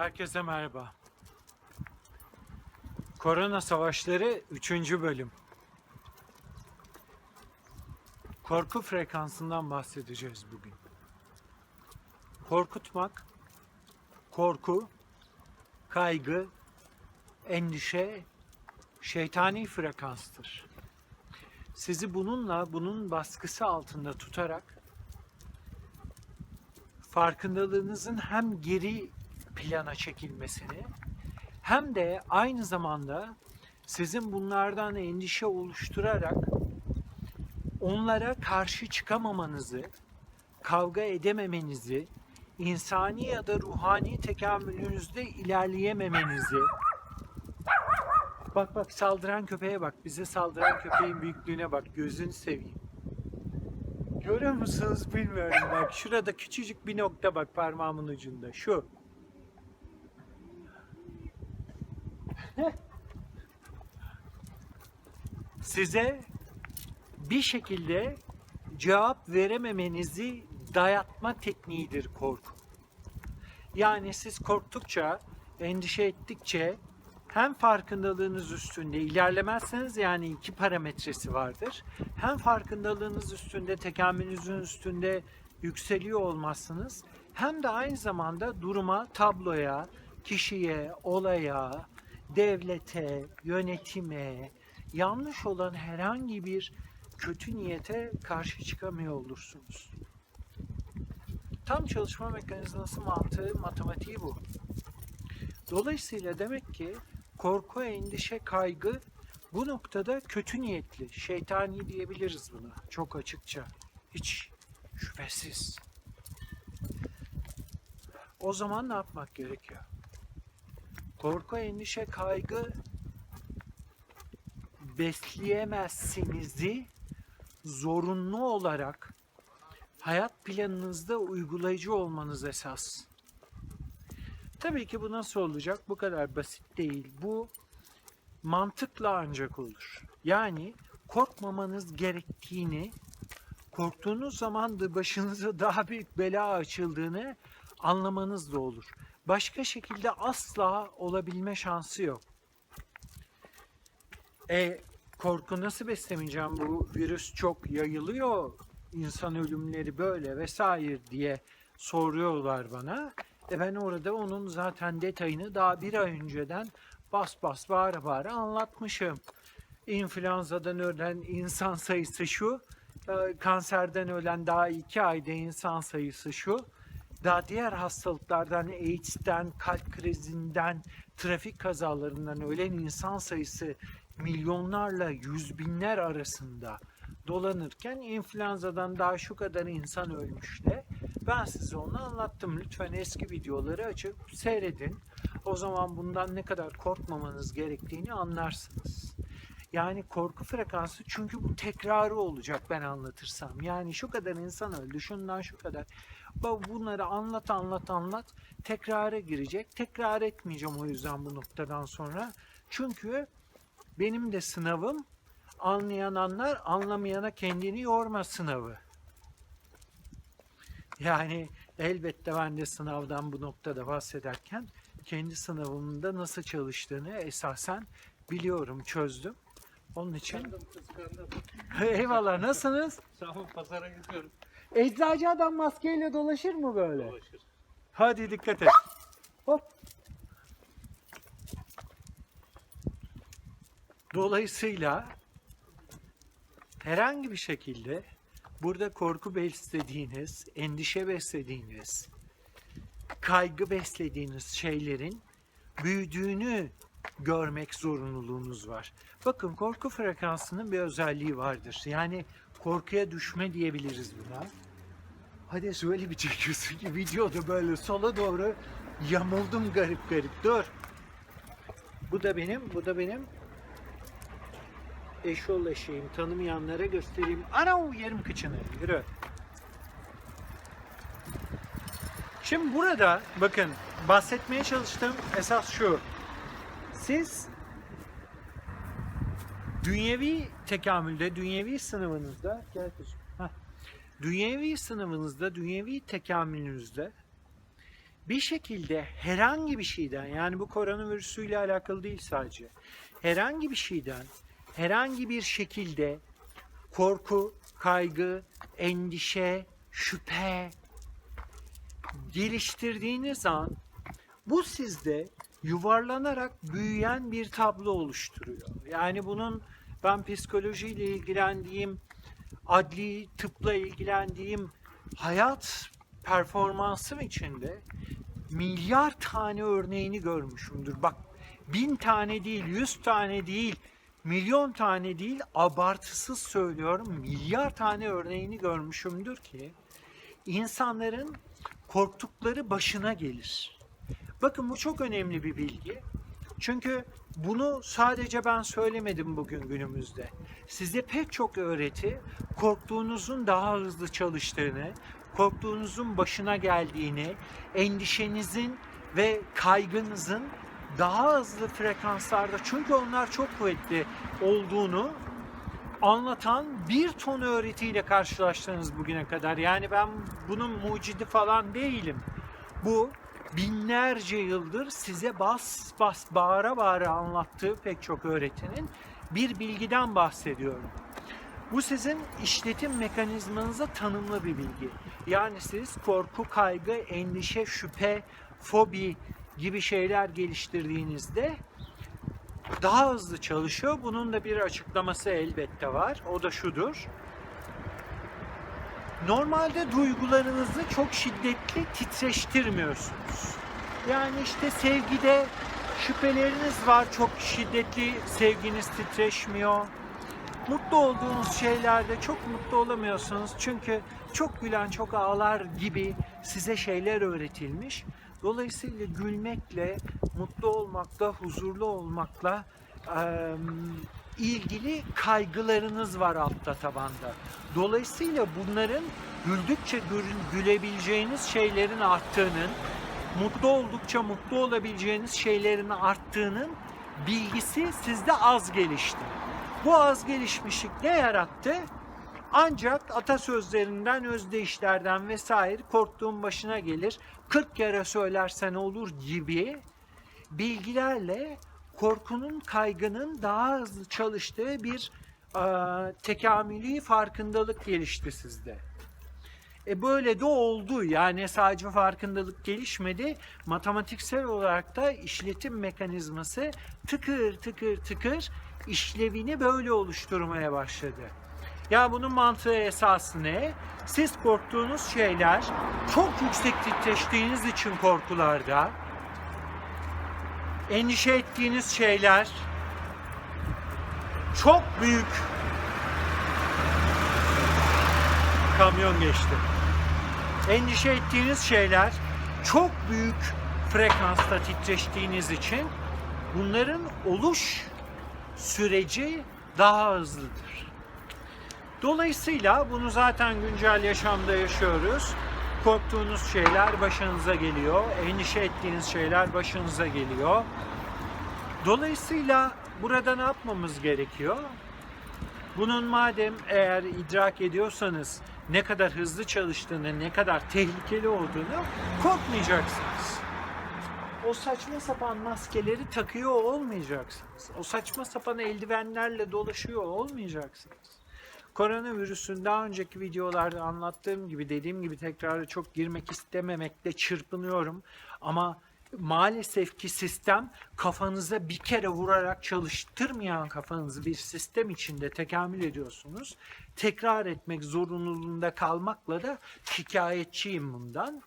Herkese merhaba. Korona Savaşları 3. bölüm. Korku frekansından bahsedeceğiz bugün. Korkutmak, korku, kaygı, endişe, şeytani frekanstır. Sizi bununla, bunun baskısı altında tutarak farkındalığınızın hem geri plana çekilmesini hem de aynı zamanda sizin bunlardan endişe oluşturarak onlara karşı çıkamamanızı, kavga edememenizi, insani ya da ruhani tekamülünüzde ilerleyememenizi Bak bak saldıran köpeğe bak. Bize saldıran köpeğin büyüklüğüne bak. Gözünü seveyim. Görüyor musunuz bilmiyorum bak. Şurada küçücük bir nokta bak parmağımın ucunda. Şu. Size bir şekilde cevap verememenizi dayatma tekniğidir korku. Yani siz korktukça, endişe ettikçe hem farkındalığınız üstünde ilerlemezseniz yani iki parametresi vardır. Hem farkındalığınız üstünde, tekamülünüzün üstünde yükseliyor olmazsınız. Hem de aynı zamanda duruma, tabloya, kişiye, olaya, devlete, yönetime, yanlış olan herhangi bir kötü niyete karşı çıkamıyor olursunuz. Tam çalışma mekanizması mantığı, matematiği bu. Dolayısıyla demek ki korku, endişe, kaygı bu noktada kötü niyetli, şeytani diyebiliriz buna çok açıkça. Hiç şüphesiz. O zaman ne yapmak gerekiyor? Korku, endişe, kaygı besleyemezsinizi zorunlu olarak hayat planınızda uygulayıcı olmanız esas. Tabii ki bu nasıl olacak? Bu kadar basit değil. Bu mantıkla ancak olur. Yani korkmamanız gerektiğini, korktuğunuz zaman da başınıza daha büyük bela açıldığını anlamanız da olur. Başka şekilde asla olabilme şansı yok. E korku nasıl beslemeyeceğim? Bu virüs çok yayılıyor. insan ölümleri böyle vesaire diye soruyorlar bana. E ben orada onun zaten detayını daha bir ay önceden bas bas bağıra bağıra anlatmışım. İnfluenzadan ölen insan sayısı şu, e, kanserden ölen daha iki ayda insan sayısı şu, daha diğer hastalıklardan, AIDS'ten, kalp krizinden, trafik kazalarından ölen insan sayısı milyonlarla yüz binler arasında dolanırken influenzadan daha şu kadar insan ölmüş de ben size onu anlattım. Lütfen eski videoları açıp seyredin. O zaman bundan ne kadar korkmamanız gerektiğini anlarsınız. Yani korku frekansı çünkü bu tekrarı olacak ben anlatırsam. Yani şu kadar insan öldü, şundan şu kadar. Bu- Bunları anlat anlat anlat tekrara girecek. Tekrar etmeyeceğim o yüzden bu noktadan sonra. Çünkü benim de sınavım anlayan anlar, anlamayana kendini yorma sınavı. Yani elbette ben de sınavdan bu noktada bahsederken kendi sınavımda nasıl çalıştığını esasen biliyorum, çözdüm. Onun için Kıskandım, kıskandım. eyvallah nasılsınız? Sağ ol, pazara gidiyorum. Eczacı adam maskeyle dolaşır mı böyle? Dolaşır. Hadi dikkat et. Hop. Dolayısıyla herhangi bir şekilde burada korku beslediğiniz, endişe beslediğiniz, kaygı beslediğiniz şeylerin büyüdüğünü görmek zorunluluğunuz var. Bakın korku frekansının bir özelliği vardır. Yani korkuya düşme diyebiliriz buna. Hadi şöyle bir çekiyorsun ki videoda böyle sola doğru yamuldum garip garip. Dur. Bu da benim, bu da benim eşol eşeğim. Tanımayanlara göstereyim. Ana yerim kıçını. Yürü. Şimdi burada bakın bahsetmeye çalıştığım esas şu. Siz dünyevi tekamülde, dünyevi sınavınızda gel kızım. Dünyevi sınavınızda, dünyevi tekamülünüzde bir şekilde herhangi bir şeyden yani bu koronavirüsüyle alakalı değil sadece herhangi bir şeyden herhangi bir şekilde korku, kaygı, endişe, şüphe geliştirdiğiniz an bu sizde yuvarlanarak büyüyen bir tablo oluşturuyor. Yani bunun ben psikolojiyle ilgilendiğim, adli tıpla ilgilendiğim hayat performansım içinde milyar tane örneğini görmüşümdür. Bak bin tane değil, yüz tane değil, milyon tane değil, abartısız söylüyorum milyar tane örneğini görmüşümdür ki insanların korktukları başına gelir. Bakın bu çok önemli bir bilgi. Çünkü bunu sadece ben söylemedim bugün günümüzde. Size pek çok öğreti korktuğunuzun daha hızlı çalıştığını, korktuğunuzun başına geldiğini, endişenizin ve kaygınızın daha hızlı frekanslarda çünkü onlar çok kuvvetli olduğunu anlatan bir ton öğretiyle karşılaştınız bugüne kadar. Yani ben bunun mucidi falan değilim. Bu binlerce yıldır size bas bas bağıra bağıra anlattığı pek çok öğretinin bir bilgiden bahsediyorum. Bu sizin işletim mekanizmanıza tanımlı bir bilgi. Yani siz korku, kaygı, endişe, şüphe, fobi gibi şeyler geliştirdiğinizde daha hızlı çalışıyor. Bunun da bir açıklaması elbette var. O da şudur. Normalde duygularınızı çok şiddetli titreştirmiyorsunuz. Yani işte sevgide şüpheleriniz var. Çok şiddetli sevginiz titreşmiyor. Mutlu olduğunuz şeylerde çok mutlu olamıyorsunuz. Çünkü çok gülen çok ağlar gibi size şeyler öğretilmiş. Dolayısıyla gülmekle, mutlu olmakla, huzurlu olmakla ilgili kaygılarınız var altta tabanda. Dolayısıyla bunların güldükçe gül- gülebileceğiniz şeylerin arttığının, mutlu oldukça mutlu olabileceğiniz şeylerin arttığının bilgisi sizde az gelişti. Bu az gelişmişlik ne yarattı? Ancak atasözlerinden, özdeyişlerden vesaire korktuğun başına gelir. 40 kere söylersen olur gibi bilgilerle korkunun, kaygının daha hızlı çalıştığı bir e, tekamülü farkındalık gelişti sizde. E böyle de oldu. Yani sadece farkındalık gelişmedi. Matematiksel olarak da işletim mekanizması tıkır tıkır tıkır işlevini böyle oluşturmaya başladı. Ya bunun mantığı esası ne? Siz korktuğunuz şeyler çok yüksek titreştiğiniz için korkularda endişe ettiğiniz şeyler çok büyük kamyon geçti. Endişe ettiğiniz şeyler çok büyük frekansta titreştiğiniz için bunların oluş süreci daha hızlıdır. Dolayısıyla bunu zaten güncel yaşamda yaşıyoruz. Korktuğunuz şeyler başınıza geliyor, endişe ettiğiniz şeyler başınıza geliyor. Dolayısıyla burada ne yapmamız gerekiyor? Bunun madem eğer idrak ediyorsanız ne kadar hızlı çalıştığını, ne kadar tehlikeli olduğunu korkmayacaksınız. O saçma sapan maskeleri takıyor olmayacaksınız. O saçma sapan eldivenlerle dolaşıyor olmayacaksınız. Koronavirüsün daha önceki videolarda anlattığım gibi dediğim gibi tekrar çok girmek istememekte çırpınıyorum. Ama maalesef ki sistem kafanıza bir kere vurarak çalıştırmayan kafanızı bir sistem içinde tekamül ediyorsunuz. Tekrar etmek zorunluluğunda kalmakla da şikayetçiyim bundan.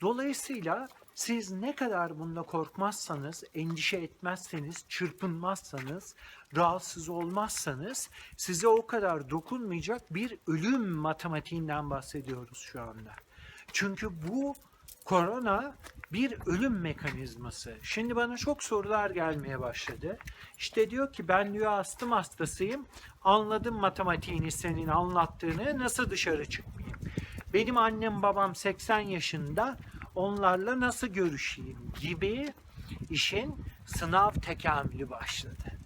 Dolayısıyla siz ne kadar bunda korkmazsanız, endişe etmezseniz, çırpınmazsanız, rahatsız olmazsanız size o kadar dokunmayacak bir ölüm matematiğinden bahsediyoruz şu anda. Çünkü bu korona bir ölüm mekanizması. Şimdi bana çok sorular gelmeye başladı. İşte diyor ki ben diyor astım hastasıyım. Anladım matematiğini senin anlattığını. Nasıl dışarı çıkmayayım? Benim annem babam 80 yaşında. Onlarla nasıl görüşeyim gibi işin sınav tekamülü başladı.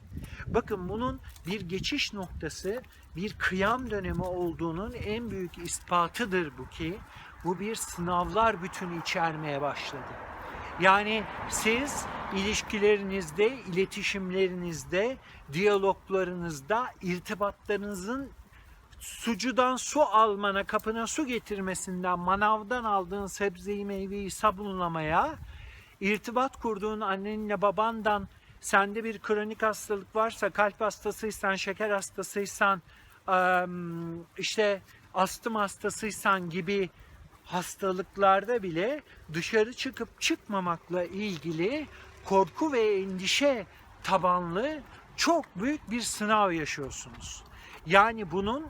Bakın bunun bir geçiş noktası, bir kıyam dönemi olduğunun en büyük ispatıdır bu ki bu bir sınavlar bütünü içermeye başladı. Yani siz ilişkilerinizde, iletişimlerinizde, diyaloglarınızda, irtibatlarınızın sucudan su almana, kapına su getirmesinden, manavdan aldığın sebzeyi, meyveyi sabunlamaya, irtibat kurduğun annenle babandan sende bir kronik hastalık varsa, kalp hastasıysan, şeker hastasıysan, işte astım hastasıysan gibi hastalıklarda bile dışarı çıkıp çıkmamakla ilgili korku ve endişe tabanlı çok büyük bir sınav yaşıyorsunuz. Yani bunun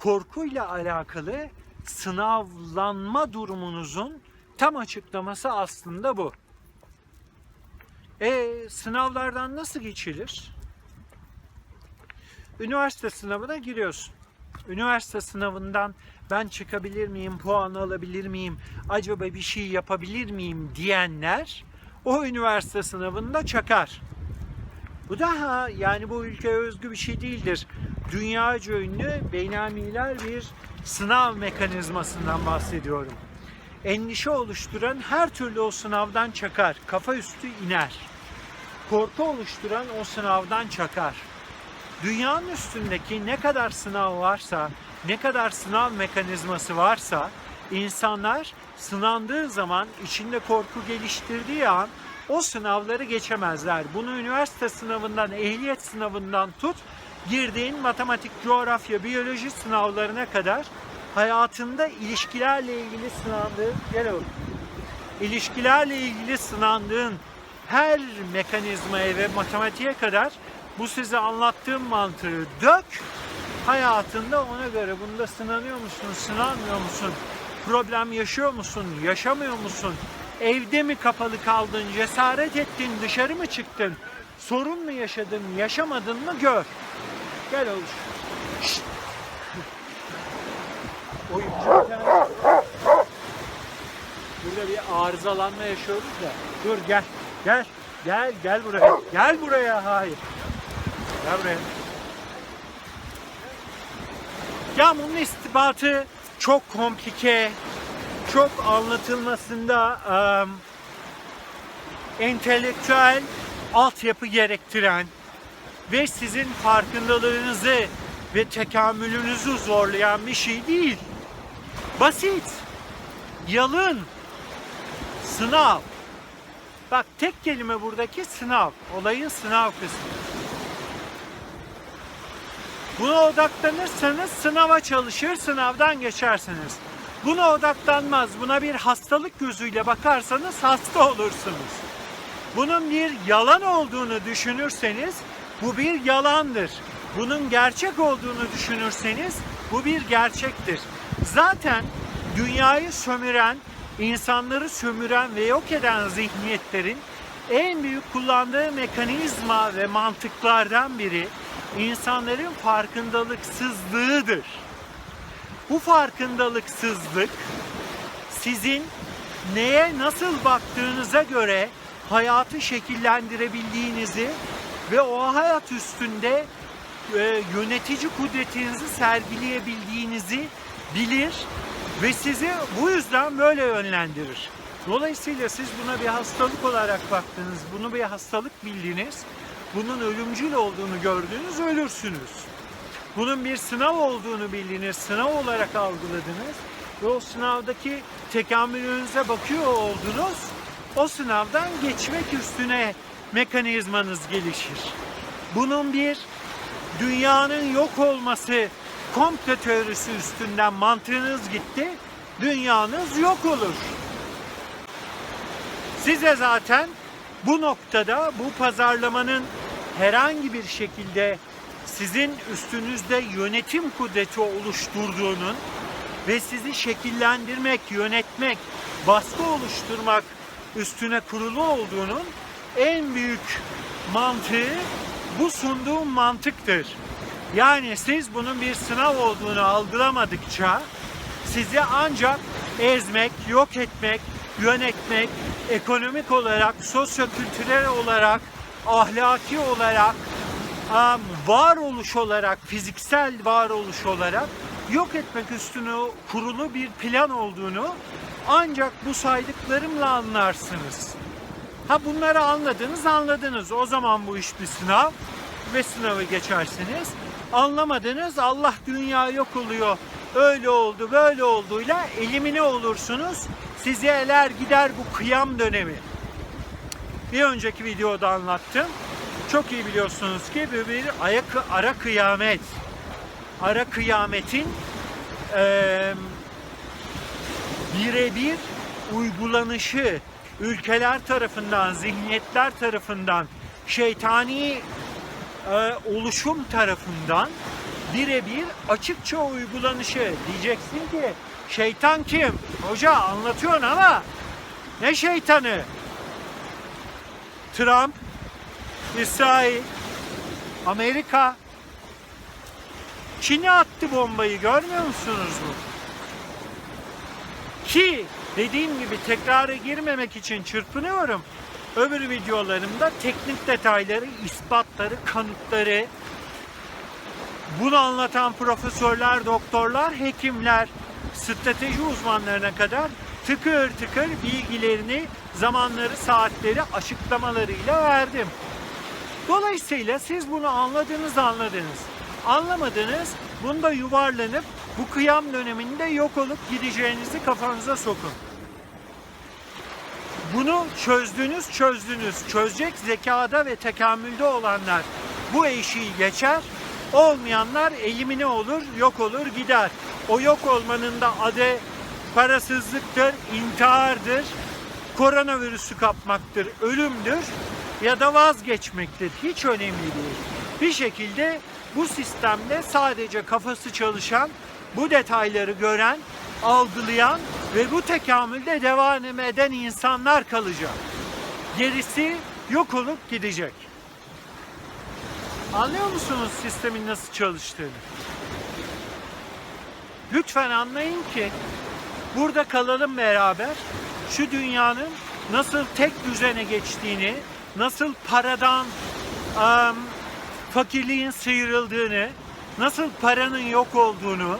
korkuyla alakalı sınavlanma durumunuzun tam açıklaması aslında bu. E sınavlardan nasıl geçilir? Üniversite sınavına giriyorsun. Üniversite sınavından ben çıkabilir miyim, puan alabilir miyim, acaba bir şey yapabilir miyim diyenler o üniversite sınavında çakar. Bu daha yani bu ülkeye özgü bir şey değildir. Dünyaca ünlü beynamiler bir sınav mekanizmasından bahsediyorum. Endişe oluşturan her türlü o sınavdan çakar. Kafa üstü iner. Korku oluşturan o sınavdan çakar. Dünyanın üstündeki ne kadar sınav varsa, ne kadar sınav mekanizması varsa insanlar sınandığı zaman içinde korku geliştirdiği an o sınavları geçemezler. Bunu üniversite sınavından, ehliyet sınavından tut, girdiğin matematik, coğrafya, biyoloji sınavlarına kadar hayatında ilişkilerle ilgili sınandığın, gel oğlum. İlişkilerle ilgili sınandığın her mekanizmaya ve matematiğe kadar bu size anlattığım mantığı dök. Hayatında ona göre bunda sınanıyor musun, sınanmıyor musun? Problem yaşıyor musun, yaşamıyor musun? Evde mi kapalı kaldın, cesaret ettin, dışarı mı çıktın? Sorun mu yaşadın, yaşamadın mı gör. Gel oğlum. Şşt. Oyuncu Burada bir arızalanma yaşıyoruz da. Dur gel. Gel. Gel gel buraya. Gel buraya. Hayır. Gel buraya. Ya bunun istibatı çok komplike, çok anlatılmasında em, entelektüel altyapı gerektiren ve sizin farkındalığınızı ve tekamülünüzü zorlayan bir şey değil. Basit, yalın, sınav. Bak tek kelime buradaki sınav. Olayın sınav kısmı. Buna odaklanırsanız sınava çalışır, sınavdan geçersiniz. Buna odaklanmaz, buna bir hastalık gözüyle bakarsanız hasta olursunuz. Bunun bir yalan olduğunu düşünürseniz bu bir yalandır. Bunun gerçek olduğunu düşünürseniz bu bir gerçektir. Zaten dünyayı sömüren, insanları sömüren ve yok eden zihniyetlerin en büyük kullandığı mekanizma ve mantıklardan biri insanların farkındalıksızlığıdır. Bu farkındalıksızlık sizin neye nasıl baktığınıza göre hayatı şekillendirebildiğinizi ve o hayat üstünde e, yönetici kudretinizi sergileyebildiğinizi bilir ve sizi bu yüzden böyle yönlendirir. Dolayısıyla siz buna bir hastalık olarak baktınız, bunu bir hastalık bildiniz, bunun ölümcül olduğunu gördünüz, ölürsünüz. Bunun bir sınav olduğunu bildiniz, sınav olarak algıladınız ve o sınavdaki tekamülünüze bakıyor oldunuz. O sınavdan geçmek üstüne mekanizmanız gelişir. Bunun bir dünyanın yok olması komplo teorisi üstünden mantığınız gitti, dünyanız yok olur. Size zaten bu noktada bu pazarlamanın herhangi bir şekilde sizin üstünüzde yönetim kudreti oluşturduğunun ve sizi şekillendirmek, yönetmek, baskı oluşturmak üstüne kurulu olduğunun en büyük mantığı bu sunduğum mantıktır. Yani siz bunun bir sınav olduğunu algılamadıkça sizi ancak ezmek, yok etmek, yönetmek, ekonomik olarak, sosyokültürel olarak, ahlaki olarak, varoluş olarak, fiziksel varoluş olarak yok etmek üstüne kurulu bir plan olduğunu ancak bu saydıklarımla anlarsınız. Ha bunları anladınız anladınız. O zaman bu iş bir sınav ve sınavı geçersiniz. Anlamadınız Allah dünya yok oluyor. Öyle oldu böyle olduğuyla elimine olursunuz. Sizi eler gider bu kıyam dönemi. Bir önceki videoda anlattım. Çok iyi biliyorsunuz ki bir ayak, ara kıyamet. Ara kıyametin eee birebir uygulanışı ülkeler tarafından, zihniyetler tarafından, şeytani e, oluşum tarafından birebir açıkça uygulanışı. Diyeceksin ki şeytan kim? Hoca anlatıyorsun ama ne şeytanı? Trump, İsrail, Amerika, Çin'e attı bombayı görmüyor musunuz bu? Ki dediğim gibi tekrara girmemek için çırpınıyorum. Öbür videolarımda teknik detayları, ispatları, kanıtları bunu anlatan profesörler, doktorlar, hekimler, strateji uzmanlarına kadar tıkır tıkır bilgilerini, zamanları, saatleri açıklamalarıyla verdim. Dolayısıyla siz bunu anladınız anladınız. Anlamadınız bunda yuvarlanıp bu kıyam döneminde yok olup gideceğinizi kafanıza sokun. Bunu çözdünüz çözdünüz. Çözecek zekada ve tekamülde olanlar bu eşiği geçer. Olmayanlar elimine olur, yok olur, gider. O yok olmanın da adı parasızlıktır, intihardır, koronavirüsü kapmaktır, ölümdür ya da vazgeçmektir. Hiç önemli değil. Bir şekilde bu sistemde sadece kafası çalışan, bu detayları gören, algılayan ve bu tekamülde devam eden insanlar kalacak. Gerisi yok olup gidecek. Anlıyor musunuz sistemin nasıl çalıştığını? Lütfen anlayın ki burada kalalım beraber. Şu dünyanın nasıl tek düzene geçtiğini, nasıl paradan am, fakirliğin sıyrıldığını, nasıl paranın yok olduğunu,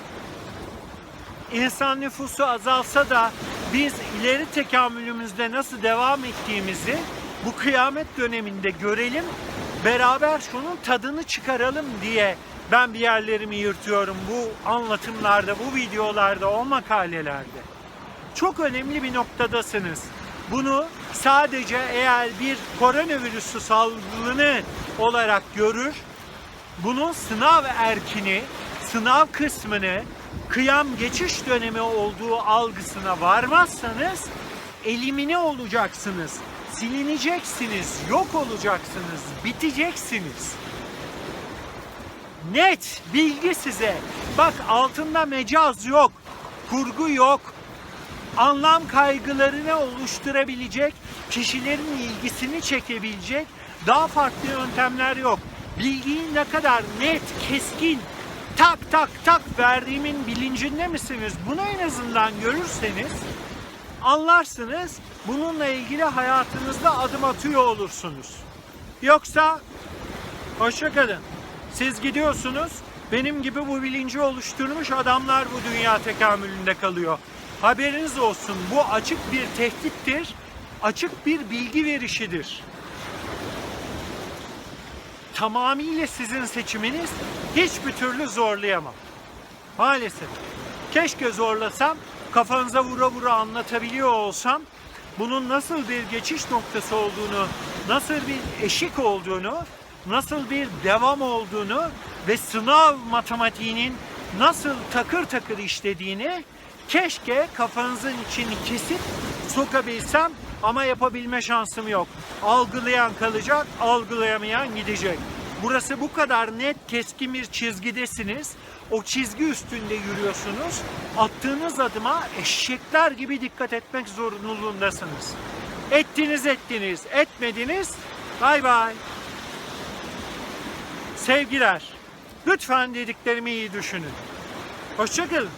insan nüfusu azalsa da biz ileri tekamülümüzde nasıl devam ettiğimizi bu kıyamet döneminde görelim, beraber şunun tadını çıkaralım diye ben bir yerlerimi yırtıyorum bu anlatımlarda, bu videolarda, o makalelerde. Çok önemli bir noktadasınız. Bunu sadece eğer bir koronavirüsü salgını olarak görür, bunun sınav erkini, sınav kısmını, kıyam geçiş dönemi olduğu algısına varmazsanız elimine olacaksınız, silineceksiniz, yok olacaksınız, biteceksiniz. Net bilgi size. Bak altında mecaz yok, kurgu yok, anlam kaygılarını oluşturabilecek, kişilerin ilgisini çekebilecek daha farklı yöntemler yok. Bilgiyi ne kadar net, keskin, tak tak tak verdiğimin bilincinde misiniz? Bunu en azından görürseniz anlarsınız. Bununla ilgili hayatınızda adım atıyor olursunuz. Yoksa hoşça kalın. Siz gidiyorsunuz. Benim gibi bu bilinci oluşturmuş adamlar bu dünya tekamülünde kalıyor. Haberiniz olsun bu açık bir tehdittir. Açık bir bilgi verişidir. Tamamıyla sizin seçiminiz hiçbir türlü zorlayamam. Maalesef. Keşke zorlasam, kafanıza vura vura anlatabiliyor olsam bunun nasıl bir geçiş noktası olduğunu, nasıl bir eşik olduğunu, nasıl bir devam olduğunu ve sınav matematiğinin nasıl takır takır işlediğini keşke kafanızın içini kesip sokabilsem ama yapabilme şansım yok. Algılayan kalacak, algılayamayan gidecek. Burası bu kadar net, keskin bir çizgidesiniz. O çizgi üstünde yürüyorsunuz. Attığınız adıma eşekler gibi dikkat etmek zorunluluğundasınız. Ettiniz ettiniz, etmediniz. Bay bay. Sevgiler. Lütfen dediklerimi iyi düşünün. Hoşçakalın.